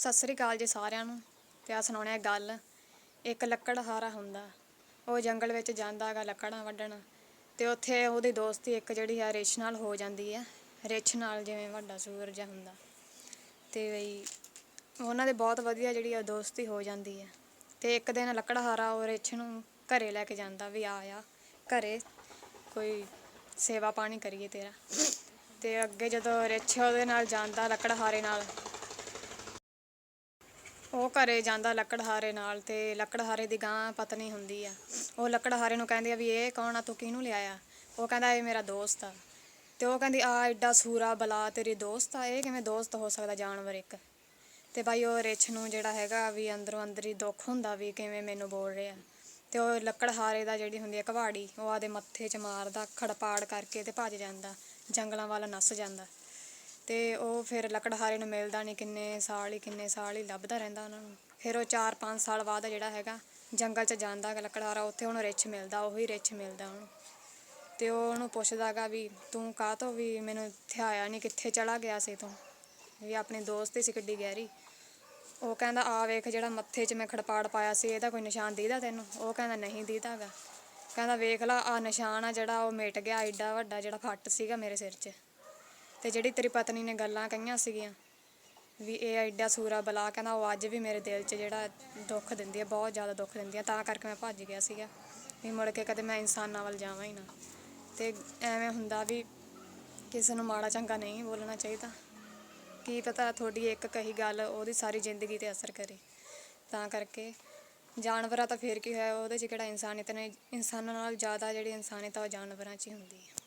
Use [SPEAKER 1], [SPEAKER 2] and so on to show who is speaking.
[SPEAKER 1] ਸਤਿ ਸ੍ਰੀ ਅਕਾਲ ਜੀ ਸਾਰਿਆਂ ਨੂੰ। ਤੇ ਆ ਸੁਣਾਉਣੇ ਆ ਗੱਲ। ਇੱਕ ਲੱਕੜਹਾਰਾ ਹੁੰਦਾ। ਉਹ ਜੰਗਲ ਵਿੱਚ ਜਾਂਦਾ ਹੈਗਾ ਲੱਕੜਾਂ ਵੱਢਣ। ਤੇ ਉੱਥੇ ਉਹਦੀ ਦੋਸਤੀ ਇੱਕ ਜਿਹੜੀ ਆ, ਰਿਛ ਨਾਲ ਹੋ ਜਾਂਦੀ ਹੈ ਰਿਛ ਨਾਲ ਜਿਵੇਂ ਵੱਡਾ ਸੂਰਜ ਹੁੰਦਾ। ਤੇ ਬਈ ਉਹਨਾਂ ਦੇ ਬਹੁਤ ਵਧੀਆ ਜਿਹੜੀ ਆ, ਦੋਸਤੀ ਹੋ ਜਾਂਦੀ ਹੈ ਤੇ ਇੱਕ ਦਿਨ ਲੱਕੜਹਾਰਾ ਉਹ ਰਿਛ ਨੂੰ ਘਰੇ ਲੈ ਕੇ ਜਾਂਦਾ ਵੀ ਆ ਆ ਘਰੇ। ਕੋਈ ਸੇਵਾ ਪਾਣੀ ਕਰੀਏ ਤੇਰਾ। ਤੇ ਅੱਗੇ ਜਦੋਂ ਰਿਛ ਉਹਦੇ ਨਾਲ ਜਾਂਦਾ ਲੱਕੜਹਾਰੇ ਨਾਲ ਉਹ ਘਰੇ ਜਾਂਦਾ ਲੱਕੜਹਾਰੇ ਨਾਲ ਤੇ ਲੱਕੜਹਾਰੇ ਦੀ ਗਾਂ ਪਤਨੀ ਹੁੰਦੀ ਆ। ਉਹ ਲੱਕੜਹਾਰੇ ਨੂੰ ਕਹਿੰਦੀ ਆ ਵੀ ਇਹ ਕੌਣ ਆ? ਤੂੰ ਕਿਹਨੂੰ ਲਿਆਇਆ? ਉਹ ਕਹਿੰਦਾ ਇਹ ਮੇਰਾ ਦੋਸਤ ਆ। ਤੇ ਉਹ ਕਹਿੰਦੀ, ਆ ਐਡਾ ਸੂਰਾ ਬਲਾ ਤੇਰੀ ਦੋਸਤ ਆ। ਇਹ ਕਿਵੇਂ ਦੋਸਤ ਹੋ ਸਕਦਾ ਜਾਨਵਰ ਇੱਕ? ਤੇ ਬਾਈ ਉਹ ਰਿਛ ਨੂੰ ਜਿਹੜਾ ਹੈਗਾ ਵੀ ਅੰਦਰੋਂ ਅੰਦਰ ਹੀ ਦੁੱਖ ਹੁੰਦਾ ਵੀ ਕਿਵੇਂ ਮੈਨੂੰ ਬੋਲ ਰਿਹਾ। ਤੇ ਉਹ ਲੱਕੜਹਾਰੇ ਦਾ ਜਿਹੜੀ ਹੁੰਦੀ ਆ ਕਵਾੜੀ ਉਹ ਆਦੇ ਮੱਥੇ 'ਚ ਮਾਰਦਾ, ਖੜਪਾੜ ਕਰਕੇ ਤੇ ਭੱਜ ਜਾਂਦਾ, ਜੰਗਲਾਂ ਵੱਲ ਨੱਸ ਜਾਂਦਾ। ਅਤੇ ਉਹ ਫਿਰ ਲੱਕੜਹਾਰੇ ਨੂੰ ਮਿਲਦਾ ਨਹੀਂ, ਕਿੰਨੇ ਸਾਲ ਹੀ, ਕਿੰਨੇ ਸਾਲ ਹੀ ਲੱਭਦਾ ਰਹਿੰਦਾ ਉਹਨਾਂ ਨੂੰ। ਫਿਰ ਉਹ 4-5 ਸਾਲ ਬਾਅਦ ਜਿਹੜਾ ਹੈਗਾ, ਜੰਗਲ 'ਚ ਜਾਂਦਾ ਹੈਗਾ ਲੱਕੜਹਾਰਾ ਉੱਥੇ ਉਹਨੂੰ ਰਿੱਛ ਮਿਲਦਾ, ਉਹੀ ਰਿੱਛ ਮਿਲਦਾ ਉਹਨੂੰ। ਅਤੇ ਉਹ ਉਹਨੂੰ ਪੁੱਛਦਾਗਾ ਵੀ, ਤੂੰ ਕਾਹ ਤੋਂ ਵੀ ਮੈਨੂੰ ਇੱਥੇ ਆਇਆ ਨਹੀਂ ਕਿੱਥੇ ਚਲਾ ਗਿਆ ਸੀ ਤੂੰ? ਵੀ ਆਪਣੀ ਹੀ ਸੀ ਕਿੱਡੀ ਗਹਿਰੀ। ਉਹ ਕਹਿੰਦਾ ਆ ਵੇਖ ਜਿਹੜਾ ਮੱਥੇ 'ਚ ਮੈਂ ਖੜਪਾੜ ਪਾਇਆ ਸੀ, ਇਹਦਾ ਕੋਈ ਨਿਸ਼ਾਨ ਦੀਦਾ ਤੈਨੂੰ? ਉਹ ਕਹਿੰਦਾ, ਨਹੀਂ ਦੀਦਾ ਕਹਿੰਦਾ, ਵੇਖ ਲਾ ਆ ਨਿਸ਼ਾਨ ਆ ਜਿਹੜਾ ਉਹ ਮਿਟ ਗਿਆ, ਐਡਾ ਵੱਡਾ ਜਿਹੜਾ ਫੱਟ ਸੀਗਾ ਮੇਰੇ ਸਿਰ 'ਚ। ਤੇ ਜਿਹੜੀ ਤੇਰੀ ਪਤਨੀ ਨੇ ਗੱਲਾਂ ਕਹੀਆਂ ਸੀਗੀਆਂ ਵੀ ਇਹ ਐਡਾ ਸੂਰਾ ਬਲਾ, ਕਹਿੰਦਾ ਉਹ ਅੱਜ ਵੀ ਮੇਰੇ ਦਿਲ 'ਚ ਜਿਹੜਾ ਦੁੱਖ ਦਿੰਦੀ ਹੈ ਬਹੁਤ ਜ਼ਿਆਦਾ ਦੁੱਖ ਦਿੰਦੀ ਹੈ ਤਾਂ ਕਰਕੇ ਮੈਂ ਭੱਜ ਗਿਆ ਸੀਗਾ ਵੀ ਮੁੜ ਕੇ ਕਦੇ ਮੈਂ ਇਨਸਾਨਾਂ ਵੱਲ ਜਾਵਾਂ ਹੀ ਨਾ। ਤੇ ਐਵੇਂ ਹੁੰਦਾ ਵੀ ਕਿਸੇ ਨੂੰ ਮਾੜਾ ਚੰਗਾ ਨਹੀਂ ਬੋਲਣਾ ਚਾਹੀਦਾ। ਕੀ ਪਤਾ ਤੁਹਾਡੀ ਇੱਕ ਕਹੀ ਗੱਲ ਉਹਦੀ ਸਾਰੀ ਜ਼ਿੰਦਗੀ ਤੇ ਅਸਰ ਕਰੇ। ਤਾਂ ਕਰਕੇ ਜਾਨਵਰਾਂ ਤਾਂ ਫੇਰ ਕੀ ਹੋਇਆ, ਉਹਦੇ 'ਚ ਕਿਹੜਾ ਇਨਸਾਨੀਅਤ ਨੇ, ਇਨਸਾਨਾਂ ਨਾਲ ਜ਼ਿਆਦਾ ਜਿਹੜੀ ਇਨਸਾਨੀਅਤ ਆ ਉਹ ਜਾਨਵਰਾਂ 'ਚ ਹੀ ਹੁੰਦੀ ਹੈ